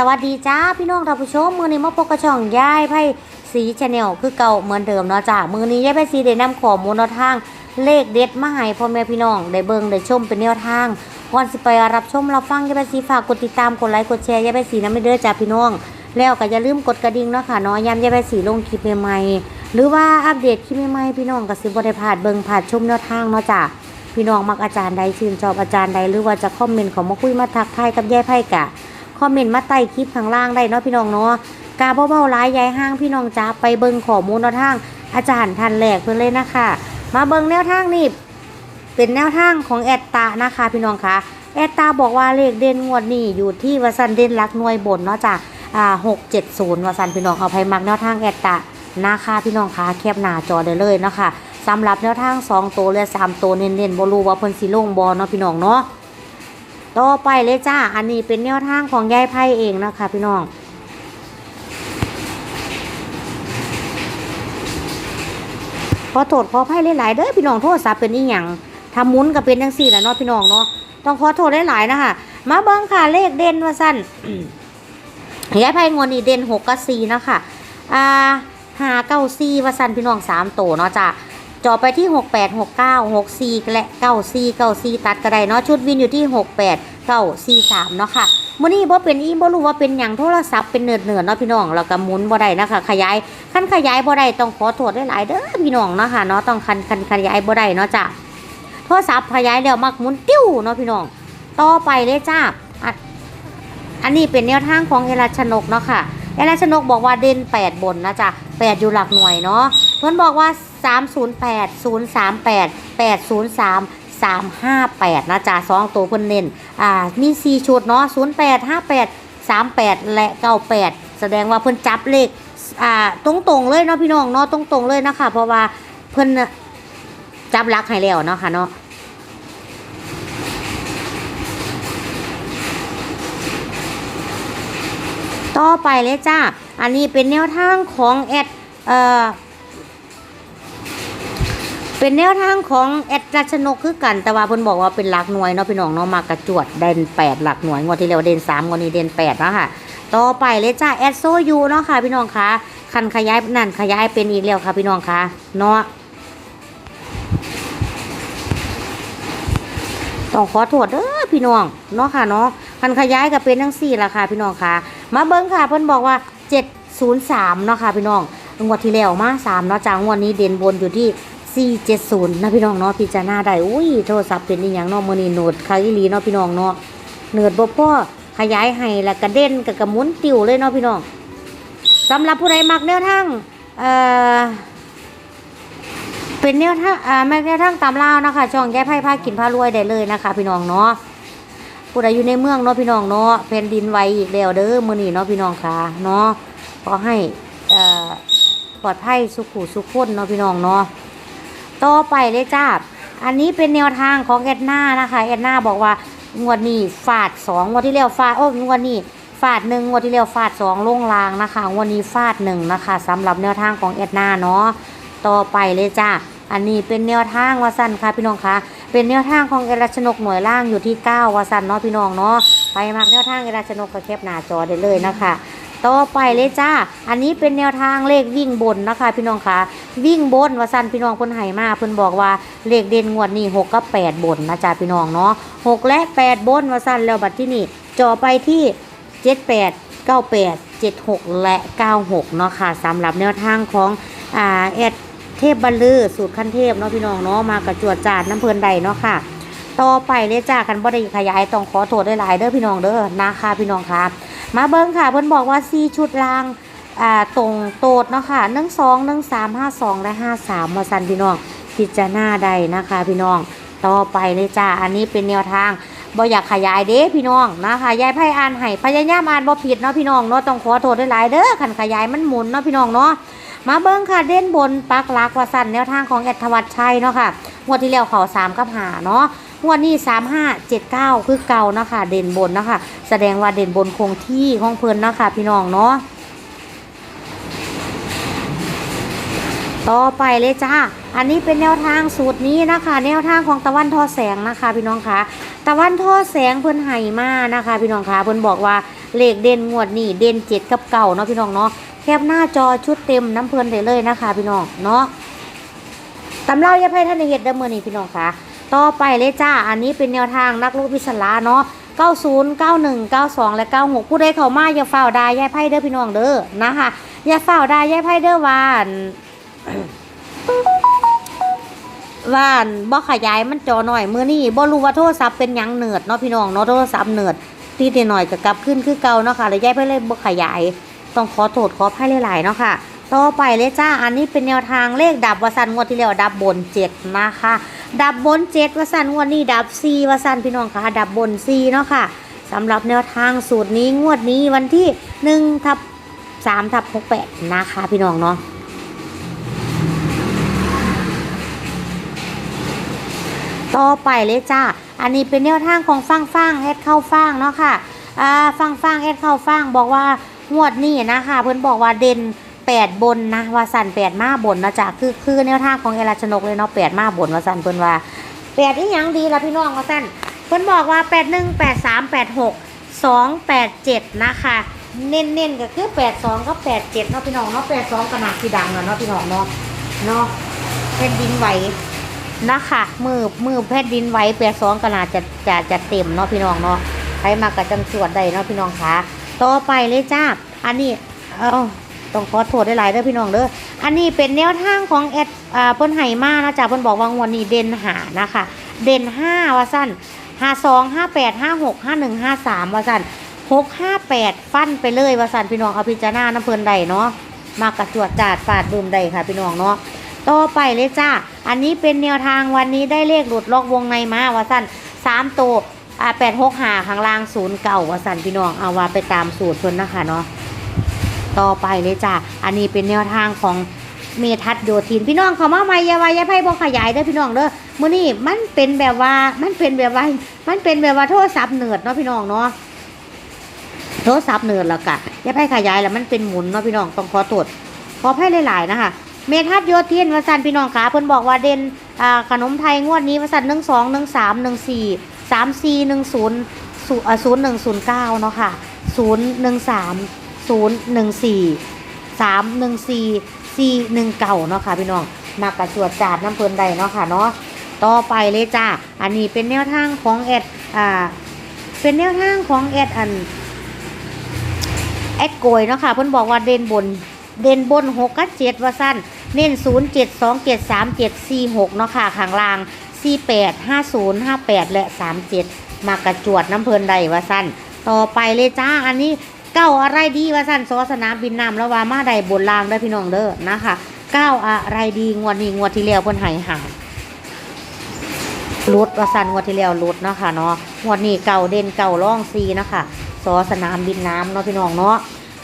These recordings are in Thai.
สวัสดีจ้าพี่น้องท่านผู้ชมมือนี้มาพบกับช่องยายไพ่สีชาแนลคือเก่าเหมือนเดิมเนาะจ้ามือนี้ยายไพ่สีได้นำข้อมูลแนวทาง เลขเด็ดมาให้พ่อแม่พี่น้องได้เบิ่งได้ชมเป็นแนวทางก่อนสิไปรับชมรับฟังยายไพ่สีฝากกดติดตามกดไลค์กดแชร์ยายไพ่สีน้ำไม่เด้อจ้าพี่น้อง แล้วก็อย่าลืมกดกระดิ่งเนาะค่ะเนาะย้ำยายไพ่สีลงคลิปใหม่ๆหรือว่าอัปเดตคลิปใหม่ๆพี่น้องก็สิบ่ได้พลาดเบิ่งพลาดชมแนวทางเนาะจ้าพี่น้องมักอาจารย์ใดชื่นชอบอาจารย์ใดหรือว่าจะคอมเมนต์ขามาคุยมาทักทายกับยายไพ่กะ คอมเมนต์มาใต้คลิปข้างล่างได้เนาะพี่น้องเนาะกาเบาๆร้ายยายห้างพี่น้องจ้าไปเบิ่งข้อมูลแนวทางอาจารย์ทันแหลกเพิ่อนเลยนะคะ มาเบิ่งแนวทางนี่เป็นแนวทางของแอดตานะคะพี่น้องคะแอดตาบอกว่าเลขเด่นงวดนี้อยู่ที่วสันเด่นรักหน่วยบนเนาะจ้ะอ่าหกเจ็ดศูนย์วสันพี่น้องเอาไปมักแนวทางแอดตานะคะพี่น้องคะแคบหน้าจอได้เลยเนาะคะสำหรับแนวทางสองตัวและสามตัวเน้นๆบ่รู้ว่าเพิ่นสิลงบ่เนาะพี่น้องเนาะ ต่อไปเลยจ้า อันนี้เป็นแนวทางของยายไพ่เองนะคะพี่น้อง ขอโทษขออภัยหลายๆเด้อพี่น้องโทษศัพท์เป็นอีหยังทำมุนก็เป็นจังสี่แหละเนาะพี่น้องเนาะ ต้องขอโทษหลายๆนะคะ มาเบิ่งค่ะเลขเด่นว่าสั้นยายไพ่งวดนี้เด่นหกกับสี่นะคะ อ่าหาเก้าสี่ว่าสั้นพี่น้องสามโตเนาะจ้ะ จอไปที่ 68 69 64 และ 94 94 ตัดก็ได้เนาะชุดวินอยู่ที่ 68 943 เนาะค่ะมื้อนี้บ่เป็นอีบ่รู้ว่าเป็นหยังโทรศัพท์เป็นเนิร์ดๆเนาะพี่น้องแล้วก็หมุนบ่ได้นะคะ ขยายคันขยายบ่ได้ต้องขอโทษหลายๆเด้อพี่น้องเนาะค่ะเนาะต้องคันคันขยายบ่ได้เนาะจ้ะโทรศัพท์ขยายแล้วมักหมุนติ้วเนาะพี่น้องต่อไปเลยจ้าอันนี้เป็นแนวทางของเอราชนกเนาะค่ะ เอราชนกบอกว่าเด่น8 บนนะจ๊ะ8 อยู่หลักหน่วยเนาะเพื่อนบอกว่า 308 038 803 358นะจ๊ะสองตัวเพื่อนเน้นอ่ามี4ชุดเนาะ08 58 38 และ 98 แสดงว่าเพื่อนจับเลขอ่าตรงๆเลยเนาะพี่น้องเนาะตรงๆเลยนะคะเพราะว่าเพื่อนจับลักให้แล้วเนาะค่ะเนาะ ต่อไปเลยจ้า อันนี้เป็นแนวทางของแอดเอ่อเป็นแนวทางของแอดรัชนกคือกัน แต่ว่าเพิ่นบอกว่าเป็นหลักหน่วยเนาะพี่น้องเนาะมากระจวดเด่นแปดหลักหน่วยงวดที่แล้วเด่นสามงวดนี้เด่นแปดเนาะค่ะ ต่อไปเลยจ้าแอดโซยูเนาะค่ะพี่น้องคะคันขยายนั่นขยายเป็นอีกแล้วค่ะพี่น้องคะเนาะ ต้องขอโทษเด้อพี่น้องเนาะค่ะเนาะคันขยายก็เป็นทั้งสี่ละค่ะพี่น้องค่ะ มาเบิ้งค่ะเพิ่นบอกว่า 703เนาะค่ะพี่น้องงวดที่แล้วมา3เนาะจ้างวดนี้เด่นบนอยู่ที่ 470นะพี่น้องเนาะพิจารณาได้อุ้ยโทรศัพท์เป็นอีหยังเนาะมื้อนี้โหนดคาอีหลีเนาะพี่น้องเนาะเนิร์ดบ่พอขยายให้แล้วก็เด่นกับกระมุนติวเลยเนาะพี่น้องสำหรับผู้ใดมักแนวทางเอ่อ เป็นแนวทางอ่าแม่แนวทางตามล่านะคะ ช่องแก้ไพ่ผ้ากินผ้ารวยได้เลยนะคะ พี่น้องเนาะผู้ใดอยู่ในเมืองเนาะพี่น้องเนาะแผ่นดินไหวอีกแล้วเด้อมื้อนี้เนาะพี่น้องค่ะเนาะขอให้เอ่อปลอดภัยสุขุสุขคนเนาะพี่น้องเนาะต่อไปเลยจ้าอันนี้เป็นแนวทางของแอดนานะคะแอดนาบอกว่างวดนี้ฟาดสองงวดที่แล้วฟาดโอ้งวดนี้ฟาดหนึ่งงวดที่แล้วฟาดสองลงลางนะคะงวดนี้ฟาดหนึ่งนะคะสำหรับแนวทางของแอดนาเนาะ ต่อไปเลยจ้าอันนี้เป็นแนวทางวาสันค่ะพี่น้องคะเป็นแนวทางของเอราชนกหน่วยล่างอยู่ที่ 9วาสันเนาะพี่น้องเนาะไปมักแนวทางเอราชนกก็แคปหน้าจอได้เลยนะคะต่อไปเลยจ้า อันนี้เป็นแนวทางเลขวิ่งบนนะคะ พี่น้องคะวิ่งบนวาสันพี่น้องเพิ่นให้มาเพิ่นบอกว่าเลขเด่นงวดนี้6กับ8บนนะจ้าพี่น้องเนาะ6และ 8 บนวาสันแล้วบัดที่นี่จอไปที่ 78 98 76 และ 96 เนาะค่ะสำหรับแนวทางของอ่าแอด เทพบัลลือสูตรขั้นเทพเนาะพี่น้องเนาะมากระจวดจาดน้ำเพลินใดเนาะค่ะ ต่อไปเลยจ้ากันบ่ได้ขยายต้องขอโทษได้หลายๆเด้อพี่น้องเด้อนะคะพี่น้องค่ะ มาเบิ้งค่ะเพิ่นบอกว่าซีชุดรางอ่าตรงโตดเนาะค่ะหนึ่งสองหนึ่งสามห้าสองและห้าสามมาสันพี่น้องพิจารณาใดนะคะ พี่น้องต่อไปเลยจ้าอันนี้เป็นแนวทางบ่อยากขยายเด้พี่น้องนะคะยายไพ่อ่านให้พยายามอ่านบ่ผิดเนาะพี่น้องเนาะต้องขอโทษได้หลายๆเด้อขันขยายมันหมุนเนาะพี่น้องเนาะ มาเบิ้งค่ะเด่นบนปักลักวาสันแนวทางของแอดทวัชชัยเนาะค่ะงวดที่แล้วเขาสามกับหาเนาะงวดนี้สามห้าเจ็ดเก้าคือเก่าเนาะค่ะเด่นบนเนาะค่ะแสดงว่าเด่นบนคงที่ของเพลินเนาะค่ะพี่น้องเนาะต่อไปเลยจ้า อันนี้เป็นแนวทางสูตรนี้นะคะ แนวทางของตะวันทอแสงนะคะ พี่น้องคะ ตะวันทอแสงเพิ่นไห่มานะคะ พี่น้องคะเพิ่นบอกว่าเลขเด่นงวดนี้เด่นเจ็ดกับเก่าเนาะพี่น้องเนาะ คปหน้าจอชุดเต็มน้ำเพลินได้เลยนะคะ พี่น้องเนาะตำเล่ายาไพ่ท่านในเฮ็ดเด้อมือนี่พี่น้องค่ะ ต่อไปเลยจ้า อันนี้เป็นแนวทางนักลูกพิศลาเนาะ90 91 92 และ 96 ผู้ใดเข้ามาอย่าฝ่าวดายายไพ่เด้อพี่น้องเด้อนะคะอย่าฝ่าวดายายไพ่เด้อวานว่านบ่ขยายมันจอหน่อยมื้อนี้บ่รู้ว่าโทรศัพท์เป็นยังเนิดเนาะพี่น้องเนาะโทรศัพท์เนิร์ดตีดหน่อยก็กลับขึ้นคือเก่าเนาะค่ะแล้วยายไพ่เลยบ่ขยาย ต้องขอโทษขอภัยหลายๆเนาะค่ะต่อไปเลยจ้า อันนี้เป็นแนวทางเลขดับวสันงวดที่แล้วดับบนเจ็ดนะคะ ดับบนเจ็ดวสันงวดนี้ดับซีวสันพี่น้องค่ะ ดับบนซีเนาะค่ะสำหรับแนวทางสูตรนี้งวดนี้วันที่หนึ่งทับสามทับหกแปดนะคะพี่น้องเนาะต่อไปเลยจ้า อันนี้เป็นแนวทางของฟังฟังแอดเข้าฟังเนาะค่ะ อ่าฟังฟังแอดเข้าฟังบอกว่า งวดนี้นะคะ เพิ่อนบอกว่าเด่นแปดบนนะว่าสันแปดมาบนนะจ๊ะคือคือแนวทางของเอราชนกเลยเนาะแปดมาบนว่าสันเพิ่นว่าแปดอีหยังดีละพี่น้องว่าสันเพิ่อนบอกว่าแปดหนึ่งแปดสามแปดหกสองแปดเจ็ดนะคะเน้นๆก็คือแปดสองก็แปดเจ็ดเนาะพี่น้องเนาะแปดสองขนาดที่ดังเนาะพี่น้องเนาะเนาะแผ่นดินไหวนะคะมือมือแพทย์ดินไหว้แปดสองกนาดจะจะจะเต็มเนาะพี่น้องเนาะใครมากับจังสวดใดเนาะพี่น้องคะ ต่อไปเลยจ้า อันนี้เออต้องขอโทษได้หลายๆเด้อพี่น้องเด้อ อันนี้เป็นแนวทางของแอดอ่าเพิ่นไห้มานะจ๊ะเพิ่นบอกว่างวดนี้เด่นหานะคะ เด่นห้าว่าสั้นห้าสองห้าแปดห้าหกห้าหนึ่งห้าสามว่าสั้นหกห้าแปดฟันไปเลยว่าสั้นพี่น้องเอาพิจารณาน้ำเพลินใดเนาะมากระจวดจาดฟาดบืมใดค่ะพี่น้องเนาะต่อไปเลยจ้า อันนี้เป็นแนวทางวันนี้ได้เลขหลุดล็อกวงในมาว่าสั้นสามตัว อ่าแปดหกหาข้างล่างศูนย์เก่าวสันพี่น้องเอาว่าไปตามสูตรเพิ่นนะคะเนาะต่อไปเลยจ้าอันนี้เป็นแนวทางของเมทัศโยธินพี่น้องเขามาใหม่ยาวายาไพ่บอกขยายเด้พี่น้องเด้อมื้อนี้มันเป็นแบบว่ามันเป็นแบบว่ามันเป็นแบบว่าโทรศัพท์เนิร์ดเนาะพี่น้องเนาะโทรศัพท์เนิร์ดแล้วกะยาไพ่ขยายแล้วมันเป็นหมุนเนาะพี่น้องต้องขอตรวจขอไพ่หลายๆนะคะเมทัศโยธินวสันพี่น้องขาเพิ่นบอกว่าเด่นอ่าขนมไทยงวดนี้วสันหนึ่งสองหนึ่งสามหนึ่งสี่ สามสี่หนึ่งศูนย์ศูนย์หนึ่งศูนย์เก้าเนาะค่ะศูนย์หนึ่งสามศูนย์หนึ่งสี่สามหนึ่งสี่สี่หนึ่งเก้าเนาะค่ะพี่น้องมากระสวดจาดน้ำเพลินใดเนาะค่ะเนาะต่อไปเลยจ้า อันนี้เป็นแนวทางของแอด อ่า เป็นแนวทางของแอดอัน แอดโกยเนาะค่ะ เพิ่นบอกว่าเด่นบน เด่นบนหกกับเจ็ดว่าสั้น เน้นศูนย์เจ็ดสองเจ็ดสามเจ็ดสี่หกเนาะค่ะข้างล่าง สี่แปดห้าศูนย์ห้าแปดและสามเจ็ดมากระจวดน้ำเพลินใดว่าสั้นต่อไปเลยจ้าอันนี้เก้าอะไรดีว่าสั้นซอสนามบินนำแล้วว่ามาใดบนล่างได้พี่น้องเด้อนะคะเก้าอะไรดีงวดนี้งวดที่แล้วเพิ่นหายหายลุดว่าสั้นงวดที่แล้วลุดเนาะค่ะเนาะงวดนี้เก่าเด่นเก่าร่องซีนะค่ะซอสนามบินน้ำเนาะพี่น้องเนาะ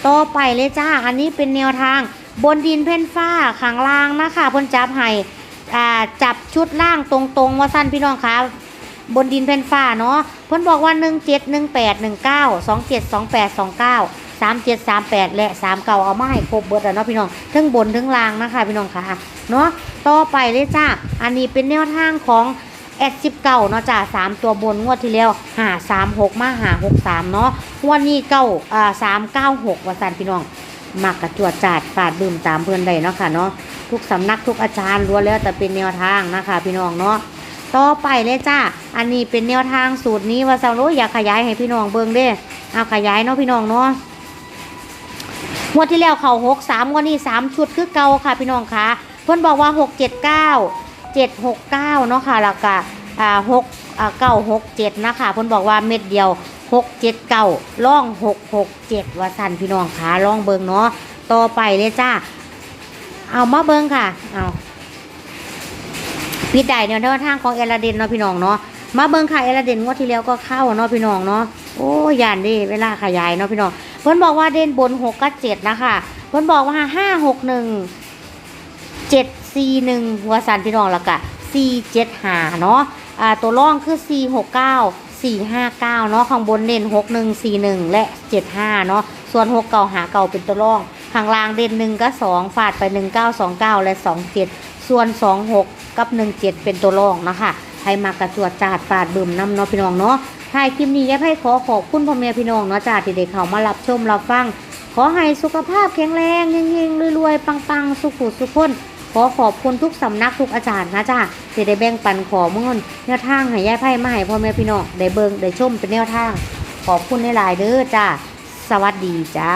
ต่อไปเลยจ้า อันนี้เป็นแนวทางบนดินเพ่นฟ้าข้างล่างนะคะเพ่นจับให้ จับชุดล่างตรงๆว่าสั้นพี่น้องคะบนดินเพ่นฟ้าเนาะเพ่นบอกว่า 1 7 1 8 1 9 2 7 2 8 2 9 3 7 3 8 และ 3 เก่าเอามาให้ครบเบิดแล้วเนาะพี่น้องทั้งบนทั้งล่างนะคะพี่น้องคะเนาะต่อไปเลยจ้าอันนี้เป็นแนวทางของแอดสิบเก้าเนาะจ้าสามตัวบนงวดที่แล้วหาสามหกมาหาหกสามเนาะงวดนี้เก้าอ่าสามเก้าหกว่าสันพี่น้องมักกระจวดจาดฝาดดื่มตามเพื่อนใดเนาะค่ะเนาะ ทุกสำนักทุกอาจารย์ล้วนแล้วแต่เป็นแนวทางนะคะพี่น้องเนาะต่อไปเลยจ้า อันนี้เป็นแนวทางสูตรนี้ว่าสาวโรอยากขยายให้พี่น้องเบิ่งเด้เอาขยายเนาะพี่น้องเนาะงวดที่แล้วเขาหกสามวันนี้สามชุดคือเก่าค่ะพี่น้องคะเพื่อนบอกว่าหกเจ็ดเก้าเจ็ดหกเก้าเนาะค่ะแล้วก็อ่าหกอ่าเก้าหกเจ็ดนะคะเพื่อนบอกว่าเม็ดเดียวหกเจ็ดเก้าล่องหกหกเจ็ดว่าสันพี่น้องขาล่องเบิงเนาะต่อไปเลยจ้า เอามาเบิงค่ะเอาพิดได้เนี่ยทางของเอลาเดนเนาะพี่น้องเนาะมาเบิงค่ะเอลาเดนงวดที่แล้วก็เข้าเนาะพี่น้องเนาะโอ้ยานดิเวลาขยายเนาะพี่น้องเพิ่นบอกว่าเด่นบนหกกับเจ็ดนะคะเพิ่นบอกว่าห้าหกหนึ่งเจ็ดสี่หนึ่งว่าสันพี่น้องและกะสี่เจ็ดหาเนาะอ่าตัวร่องคือสี่หกเก้า459เก้าเนาะข้างบนเด่น6141และ75เนาะส่วน6เก่าหาเก่าเป็นตัวรอง ข้างล่างเด่น1ก็2ฟาดไป1929และ27ส่วน26กับ17เป็นตัวรองนะคะให้มากระจวดจาดฟาดบึมน้ำเนาะพี่น้องเนาะท้ายคลิปนี้ยายไพ่ขอขอบคุณพ่อแม่พี่น้องเนาะจ้าที่ได้เข้ามารับชมรับฟัง ขอให้สุขภาพแข็งแรงเฮงๆรวยๆปังๆ สุขุสุขคนขอขอบคุณทุกสำนักทุกอาจารย์นะจ้าที่ได้แบ่งปันขอเงินแนวทางให้ยายไพ่มาให้พ่อแม่พี่น้องได้เบิ่งได้ชมเป็นแนวทาง ขอบคุณหลายเด้อจ้าสวัสดีจ้า